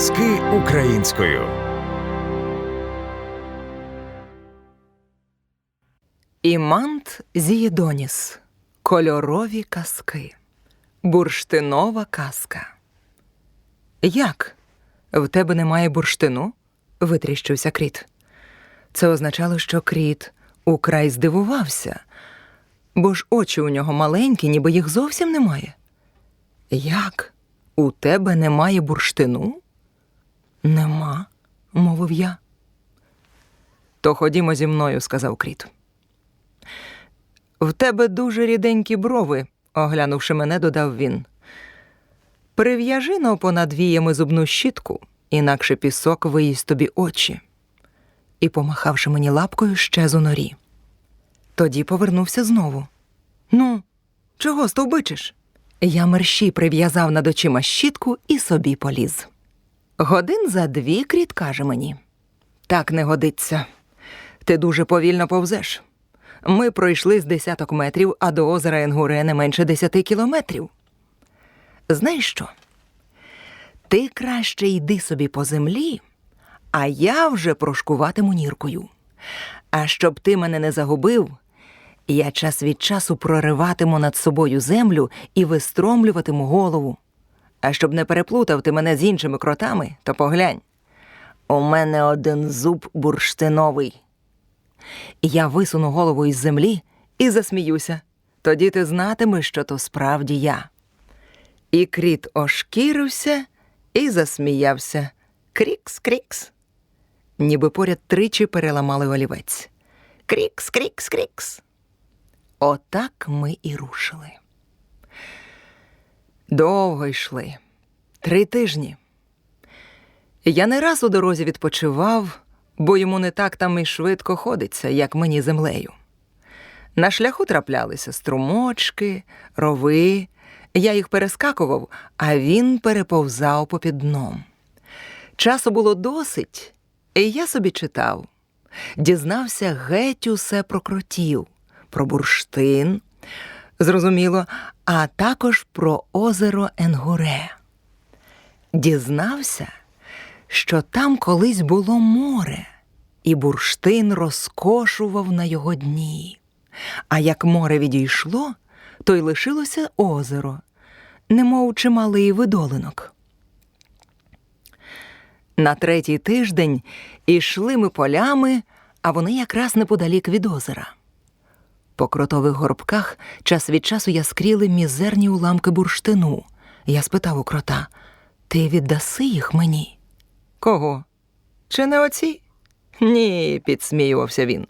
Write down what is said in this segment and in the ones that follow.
Аудіоказки українською. Імант Зієдоніс. Кольорові казки. Бурштинова казка. Як? В тебе немає бурштину? витріщився кріт. Це означало, що кріт украй здивувався, бо ж очі у нього маленькі, ніби їх зовсім немає. Як? У тебе немає бурштину? Нема, мовив я. То ходімо зі мною, сказав кріт. В тебе дуже ріденькі брови, оглянувши мене, додав він. Прив'яжи но понад віями зубну щітку, інакше пісок виїсть тобі очі. І, помахавши мені лапкою, щез у норі. Тоді повернувся знову. Ну, чого стовбичиш? Я мерщій прив'язав над очима щітку і собі поліз. Годин за дві кріт каже мені. Так не годиться. Ти дуже повільно повзеш. Ми пройшли з десяток метрів, а до озера Енгуре не менше десяти кілометрів. Знаєш що? Ти краще йди собі по землі, а я вже прошкуватиму ніркою. А щоб ти мене не загубив, я час від часу прориватиму над собою землю і вистромлюватиму голову. А щоб не переплутав ти мене з іншими кротами, то поглянь. У мене один зуб бурштиновий. Я висуну голову із землі і засміюся. Тоді ти знатимеш, що то справді я. І кріт ошкірився і засміявся. Крікс, крікс. Ніби поряд тричі переламали олівець. Крікс, крікс, крікс. Отак ми і рушили. Довго йшли. Три тижні. Я не раз у дорозі відпочивав, бо йому не так там і швидко ходиться, як мені землею. На шляху траплялися струмочки, рови. Я їх перескакував, а він переповзав попід дном. Часу було досить, і я собі читав. Дізнався геть усе про кротів, про бурштин, зрозуміло, а також про озеро Енгуре. Дізнався, що там колись було море, і бурштин розкошував на його дні. А як море відійшло, то й лишилося озеро, немов чималий видолинок. На третій тиждень ішли ми полями, а вони якраз неподалік від озера. По кротових горбках час від часу яскріли мізерні уламки бурштину. Я спитав у крота: Ти віддаси їх мені? Кого? Чи не оці? Ні, підсміювався він.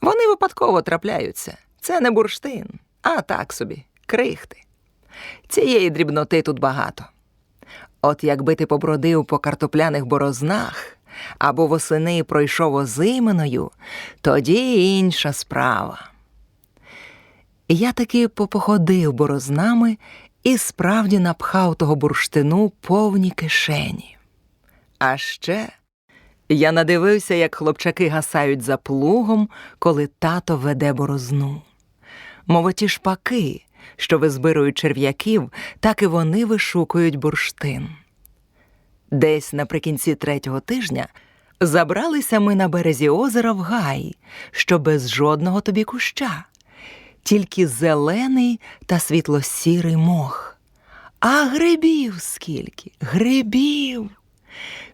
Вони випадково трапляються. Це не бурштин, а так собі, крихти. Цієї дрібноти тут багато. От якби ти побродив по картопляних борознах або восени пройшов озиминою, тоді інша справа. Я таки попоходив борознами і справді напхав того бурштину повні кишені. А ще я надивився, як хлопчаки гасають за плугом, коли тато веде борозну. Мов ті шпаки, що визбирують черв'яків, так і вони вишукують бурштин. Десь наприкінці третього тижня забралися ми на березі озера в гай, що без жодного тобі куща, тільки зелений та світло-сірий мох. А грибів скільки, грибів.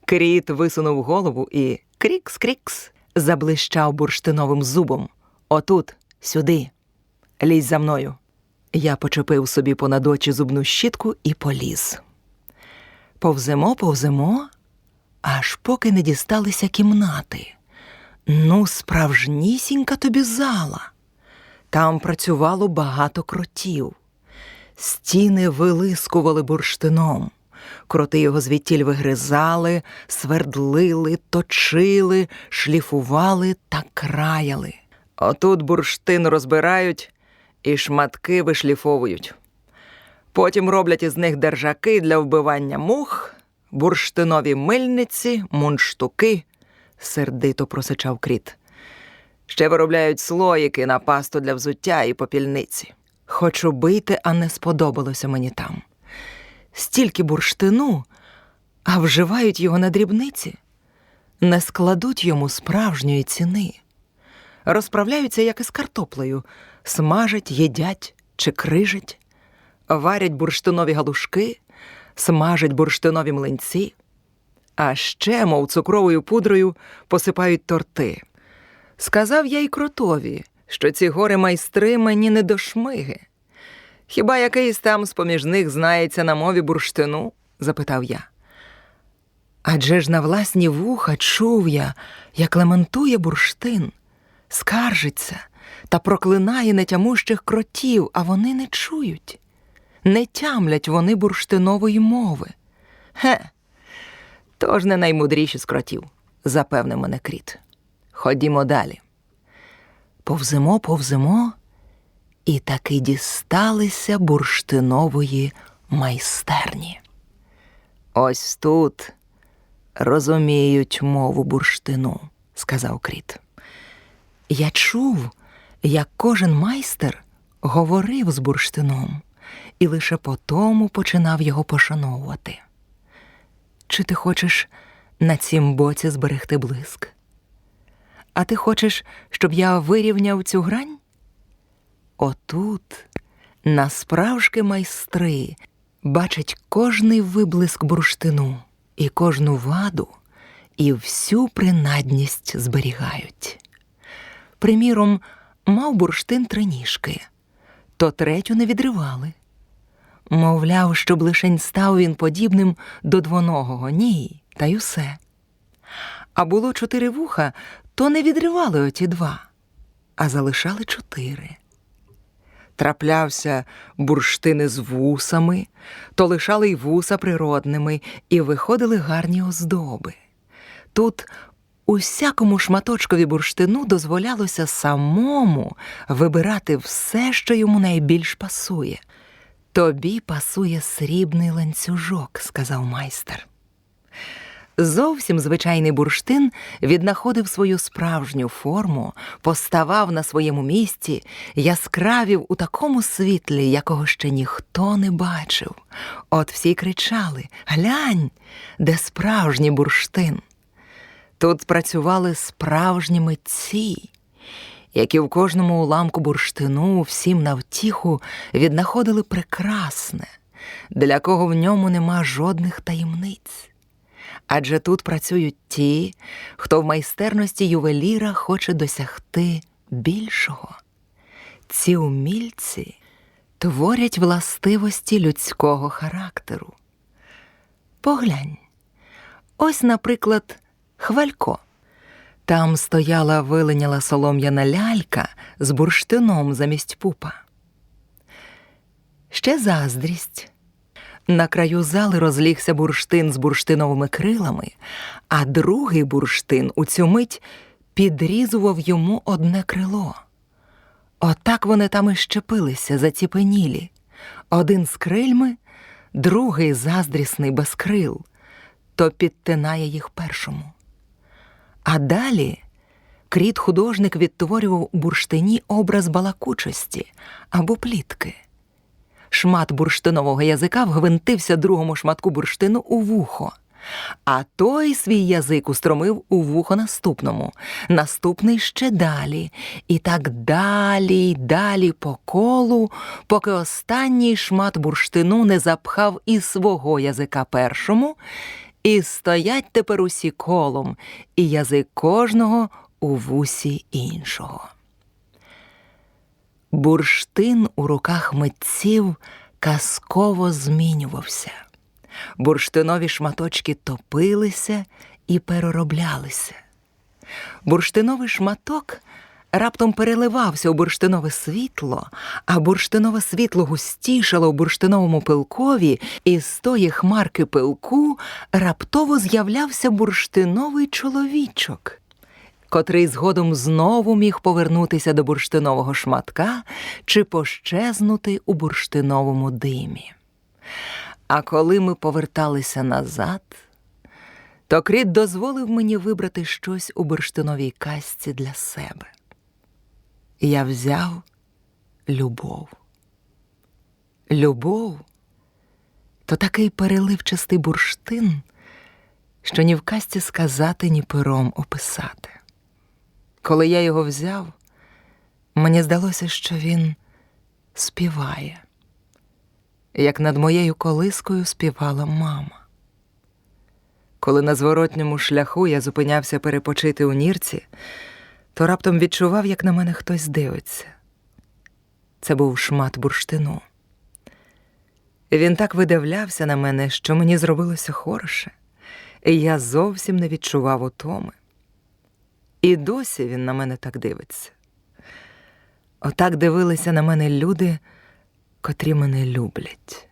Кріт висунув голову і крікс-крікс заблищав бурштиновим зубом. Отут, сюди, лізь за мною. Я почепив собі понад очі зубну щітку і поліз. Повземо, повземо, аж поки не дісталися кімнати. Ну, справжнісінька тобі зала. Там працювало багато кротів. Стіни вилискували бурштином. Кроти його звідтіль вигризали, свердлили, точили, шліфували та краяли. Отут бурштин розбирають і шматки вишліфовують. Потім роблять із них держаки для вбивання мух, бурштинові мильниці, мундштуки, сердито просичав кріт. Ще виробляють слоїки на пасту для взуття і попільниці. Хочу бити, а не сподобалося мені там. Стільки бурштину, а вживають його на дрібниці, не складуть йому справжньої ціни, розправляються, як із картоплею, смажать, їдять чи крижать, варять бурштинові галушки, смажать бурштинові млинці, а ще, мов цукровою пудрою, посипають торти. Сказав я й кротові, що ці гори майстри мені не до шмиги. Хіба якийсь там з поміж них знається на мові бурштину? запитав я. Адже ж на власні вуха чув я, як лементує бурштин, скаржиться та проклинає нетямущих кротів, а вони не чують. Не тямлять вони бурштинової мови. Ге, тож не наймудріші з кротів, запевнив мене кріт. Ходімо далі. Повземо, повземо, і таки дісталися бурштинової майстерні. Ось тут розуміють мову бурштину, сказав кріт. Я чув, як кожен майстер говорив з бурштином і лише потому починав його пошановувати. Чи ти хочеш на цім боці зберегти блиск? А ти хочеш, щоб я вирівняв цю грань? Отут насправжки майстри бачать кожний виблиск бурштину і кожну ваду, і всю принадність зберігають. Приміром, мав бурштин три ніжки, то третю не відривали. Мовляв, щоб лишень став він подібним до двоногого, ні, та й усе. А було чотири вуха, то не відривали оті два, а залишали чотири. Траплявся бурштини з вусами, то лишали й вуса природними, і виходили гарні оздоби. Тут усякому шматочкові бурштину дозволялося самому вибирати все, що йому найбільш пасує. Тобі пасує срібний ланцюжок, сказав майстер. Зовсім звичайний бурштин віднаходив свою справжню форму, поставав на своєму місці, яскравів у такому світлі, якого ще ніхто не бачив. От всі кричали Глянь, де справжній бурштин. Тут працювали справжні митці, які в кожному уламку бурштину всім на втіху віднаходили прекрасне, для кого в ньому нема жодних таємниць. Адже тут працюють ті, хто в майстерності ювеліра хоче досягти більшого. Ці умільці творять властивості людського характеру. Поглянь, ось, наприклад, хвалько. Там стояла виленяла солом'яна лялька з бурштином замість пупа. Ще заздрість. На краю зали розлігся бурштин з бурштиновими крилами, а другий бурштин у цю мить підрізував йому одне крило. Отак вони там і щепилися, заціпенілі. Один з крильми, другий заздрісний без крил, то підтинає їх першому. А далі кріт художник відтворював у бурштині образ балакучості або плітки. Шмат бурштинового язика вгвинтився другому шматку бурштину у вухо, а той свій язик устромив у вухо наступному, наступний ще далі, і так далі й далі по колу, поки останній шмат бурштину не запхав із свого язика першому, і стоять тепер усі колом, і язик кожного у вусі іншого. Бурштин у руках митців казково змінювався. Бурштинові шматочки топилися і перероблялися. Бурштиновий шматок раптом переливався у бурштинове світло, а бурштинове світло густішало у бурштиновому пилкові, і з тої хмарки пилку раптово з'являвся бурштиновий чоловічок котрий згодом знову міг повернутися до бурштинового шматка чи пощезнути у бурштиновому димі. А коли ми поверталися назад, то кріт дозволив мені вибрати щось у бурштиновій касці для себе. Я взяв любов. Любов то такий переливчастий бурштин, що ні в казці сказати, ні пером описати. Коли я його взяв, мені здалося, що він співає, як над моєю колискою співала мама. Коли на зворотньому шляху я зупинявся перепочити у нірці, то раптом відчував, як на мене хтось дивиться. Це був шмат бурштину. Він так видивлявся на мене, що мені зробилося хороше, і я зовсім не відчував утоми. І досі він на мене так дивиться. Отак дивилися на мене люди, котрі мене люблять.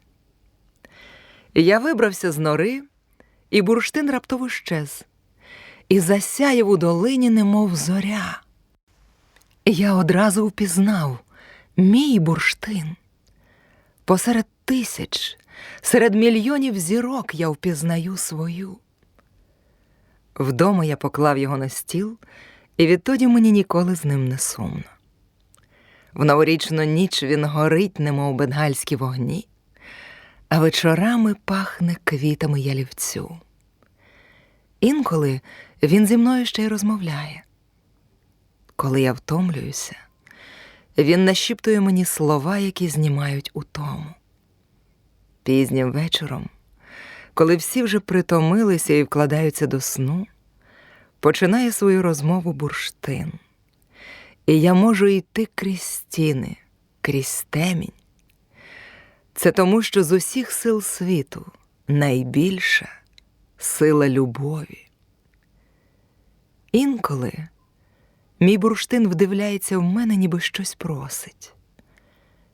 Я вибрався з нори, і бурштин раптово щез, і засяяв у долині, немов зоря. Я одразу впізнав мій бурштин. Посеред тисяч, серед мільйонів зірок я впізнаю свою. Вдома я поклав його на стіл, і відтоді мені ніколи з ним не сумно. В новорічну ніч він горить, немов бенгальські вогні, а вечорами пахне квітами ялівцю. Інколи він зі мною ще й розмовляє. Коли я втомлююся, він нашіптує мені слова, які знімають утому. Пізнім вечором, коли всі вже притомилися і вкладаються до сну, починає свою розмову бурштин. І я можу йти крізь стіни, крізь темінь. Це тому, що з усіх сил світу найбільша сила любові. Інколи мій бурштин вдивляється в мене, ніби щось просить.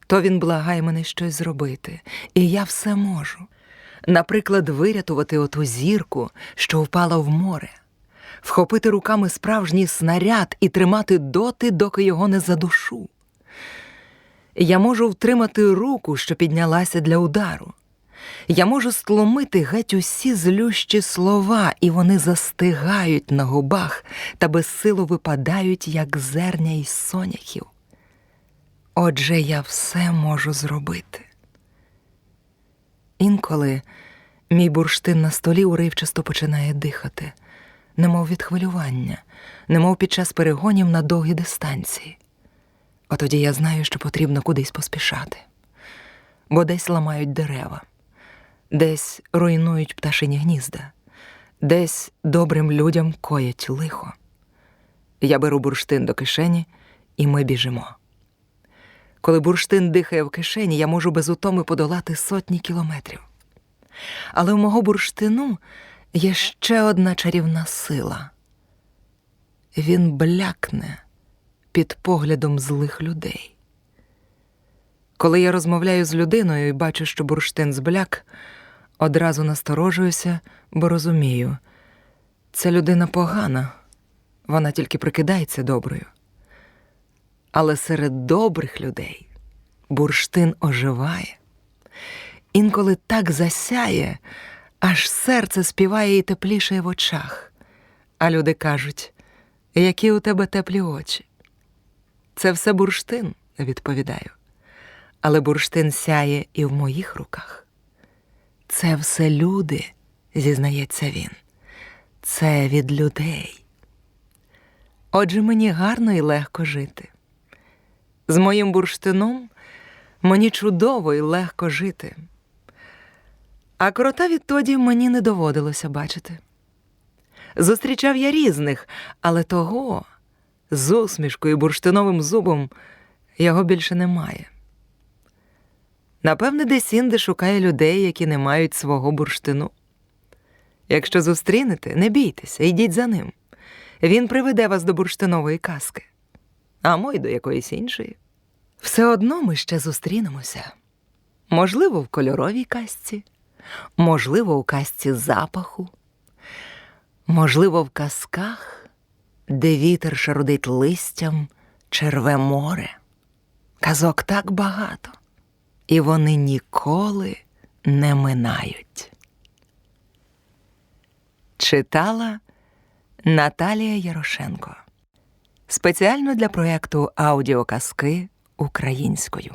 То він благає мене щось зробити, і я все можу. Наприклад, вирятувати оту зірку, що впала в море, вхопити руками справжній снаряд і тримати доти, доки його не задушу. Я можу втримати руку, що піднялася для удару. Я можу стломити геть усі злющі слова, і вони застигають на губах та безсило випадають, як зерня із соняхів. Отже, я все можу зробити. Інколи мій бурштин на столі уривчасто починає дихати, немов від хвилювання, немов під час перегонів на довгі дистанції. А тоді я знаю, що потрібно кудись поспішати, бо десь ламають дерева, десь руйнують пташині гнізда, десь добрим людям коять лихо. Я беру бурштин до кишені, і ми біжимо. Коли бурштин дихає в кишені, я можу без утоми подолати сотні кілометрів. Але в мого бурштину є ще одна чарівна сила. Він блякне під поглядом злих людей. Коли я розмовляю з людиною і бачу, що бурштин збляк, одразу насторожуюся, бо розумію, ця людина погана, вона тільки прикидається доброю. Але серед добрих людей бурштин оживає. Інколи так засяє, аж серце співає і теплішає в очах. А люди кажуть, які у тебе теплі очі. Це все бурштин, відповідаю. Але бурштин сяє і в моїх руках. Це все люди, зізнається він. Це від людей. Отже, мені гарно і легко жити. З моїм бурштином мені чудово і легко жити. А крота відтоді мені не доводилося бачити. Зустрічав я різних, але того з усмішкою бурштиновим зубом його більше немає. Напевне, десь інде шукає людей, які не мають свого бурштину. Якщо зустрінете, не бійтеся, йдіть за ним. Він приведе вас до бурштинової казки, а мой до якоїсь іншої. Все одно ми ще зустрінемося. Можливо, в кольоровій казці, можливо, у казці запаху, можливо, в казках, де вітер шарудить листям, черве море. Казок так багато, і вони ніколи не минають. Читала Наталія Ярошенко спеціально для проєкту аудіоказки українською.